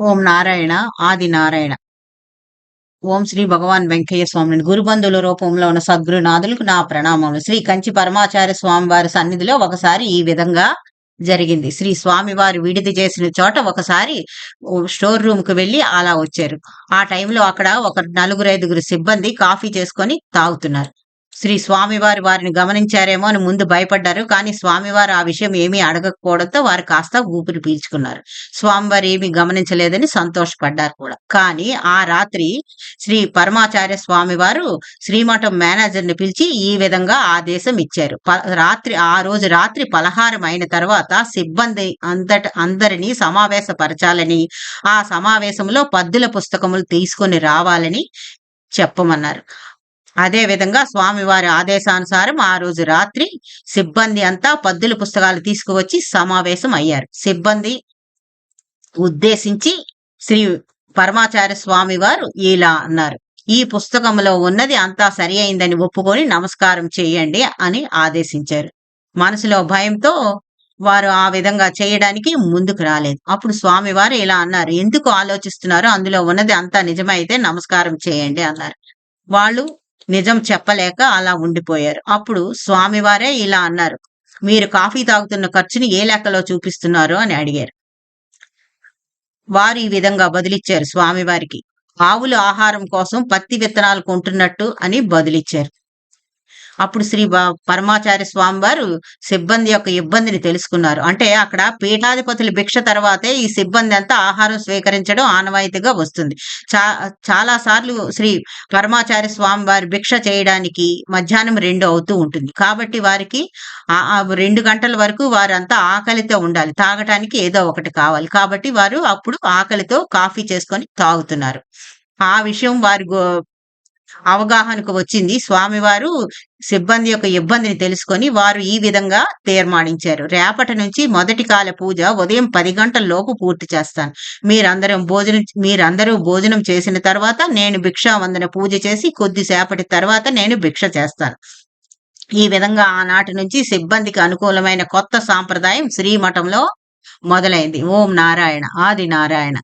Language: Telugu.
ఓం నారాయణ ఆది నారాయణ. ఓం శ్రీ భగవాన్ వెంకయ్య స్వామిని గురుబంధుల రూపంలో ఉన్న సద్గురునాథులకు నా ప్రణామములు. శ్రీ కంచి పరమాచార్య స్వామి వారి సన్నిధిలో ఒకసారి ఈ విధంగా జరిగింది. శ్రీ స్వామి వారు విడిది చేసిన చోట ఒకసారి స్టోర్ రూమ్కు వెళ్ళి అలా వచ్చారు. ఆ టైంలో అక్కడ ఒక నలుగురు ఐదుగురు సిబ్బంది కాఫీ చేసుకొని తాగుతున్నారు. శ్రీ స్వామివారి వారిని గమనించారేమో అని ముందు భయపడ్డారు. కానీ స్వామివారు ఆ విషయం ఏమీ అడగకపోవడంతో వారు కాస్త ఊపిరి పీల్చుకున్నారు. స్వామివారు ఏమీ గమనించలేదని సంతోషపడ్డారు కూడా. కానీ ఆ రాత్రి శ్రీ పరమాచార్య స్వామివారు శ్రీమఠం మేనేజర్ని పిలిచి ఈ విధంగా ఆదేశం ఇచ్చారు. ప- రాత్రి ఆ రోజు రాత్రి పలహారం అయిన తర్వాత సిబ్బంది అంతట అందరినీ సమావేశపరచాలని ఆ సమావేశంలో పద్దుల పుస్తకములు తీసుకొని రావాలని చెప్పమన్నారు. అదే విధంగా స్వామివారి ఆదేశానుసారం ఆ రోజు రాత్రి సిబ్బంది అంతా పద్దుల పుస్తకాలు తీసుకువచ్చి సమావేశం అయ్యారు. సిబ్బంది ఉద్దేశించి శ్రీ పరమాచార్య స్వామి వారు ఇలా అన్నారు. ఈ పుస్తకంలో ఉన్నది అంతా సరి అయిందని ఒప్పుకొని నమస్కారం చేయండి అని ఆదేశించారు. మనసులో భయంతో వారు ఆ విధంగా చేయడానికి ముందుకు రాలేదు. అప్పుడు స్వామివారు ఇలా అన్నారు. ఎందుకు ఆలోచిస్తున్నారు అందులో ఉన్నది అంతా నిజమైతే నమస్కారం చేయండి అన్నారు. వాళ్ళు నిజం చెప్పలేక అలా ఉండిపోయారు. అప్పుడు స్వామివారే ఇలా అన్నారు. మీరు కాఫీ తాగుతున్న ఖర్చుని ఏ లెక్కలో చూపిస్తున్నారు అని అడిగారు. వారు ఈ విధంగా బదులిచ్చారు స్వామివారికి. ఆవుల ఆహారం కోసం పత్తి విత్తనాలు కొంటున్నట్టు అని బదులిచ్చారు. అప్పుడు శ్రీ పరమాచార్య స్వామి వారు సిబ్బంది యొక్క ఇబ్బందిని తెలుసుకున్నారు. అంటే అక్కడ పీఠాధిపతుల భిక్ష తర్వాతే ఈ సిబ్బంది అంతా ఆహారం స్వీకరించడం ఆనవాయితీగా వస్తుంది. చా చాలా సార్లు శ్రీ పరమాచార్య స్వామి వారి భిక్ష చేయడానికి మధ్యాహ్నం రెండు అవుతూ ఉంటుంది. కాబట్టి వారికి రెండు గంటల వరకు వారంతా ఆకలితో ఉండాలి. తాగటానికి ఏదో ఒకటి కావాలి. కాబట్టి వారు అప్పుడు ఆకలితో కాఫీ చేసుకొని తాగుతున్నారు. ఆ విషయం వారి అవగాహనకు వచ్చింది. స్వామివారు సిబ్బంది యొక్క ఇబ్బందిని తెలుసుకొని వారు ఈ విధంగా తీర్మానించారు. రేపటి నుంచి మొదటి కాల పూజ ఉదయం పది గంటల్లోపు పూర్తి చేస్తాను. మీరందరం భోజనం మీరందరూ భోజనం చేసిన తర్వాత నేను భిక్షావందన పూజ చేసి కొద్దిసేపటి తర్వాత నేను భిక్ష చేస్తాను. ఈ విధంగా ఆనాటి నుంచి సిబ్బందికి అనుకూలమైన కొత్త సాంప్రదాయం శ్రీమఠంలో మొదలైంది. ఓం నారాయణ ఆది నారాయణ.